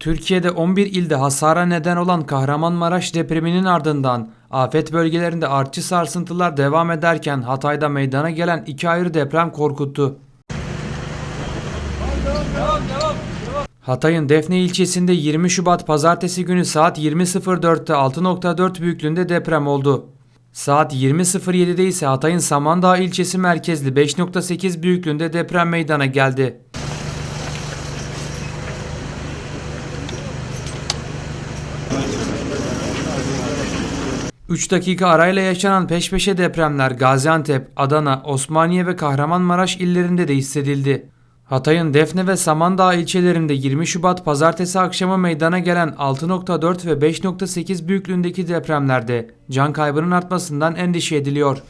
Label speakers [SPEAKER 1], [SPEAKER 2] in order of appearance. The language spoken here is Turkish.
[SPEAKER 1] Türkiye'de 11 ilde hasara neden olan Kahramanmaraş depreminin ardından afet bölgelerinde artçı sarsıntılar devam ederken Hatay'da meydana gelen iki ayrı deprem korkuttu. Hatay'ın Defne ilçesinde 20 Şubat pazartesi günü saat 20.04'te 6.4 büyüklüğünde deprem oldu. Saat 20.07'de ise Hatay'ın Samandağ ilçesi merkezli 5.8 büyüklüğünde deprem meydana geldi. Üç dakika arayla yaşanan peş peşe depremler Gaziantep, Adana, Osmaniye ve Kahramanmaraş illerinde de hissedildi. Hatay'ın Defne ve Samandağ ilçelerinde 20 Şubat pazartesi akşamı meydana gelen 6.4 ve 5.8 büyüklüğündeki depremlerde can kaybının artmasından endişe ediliyor.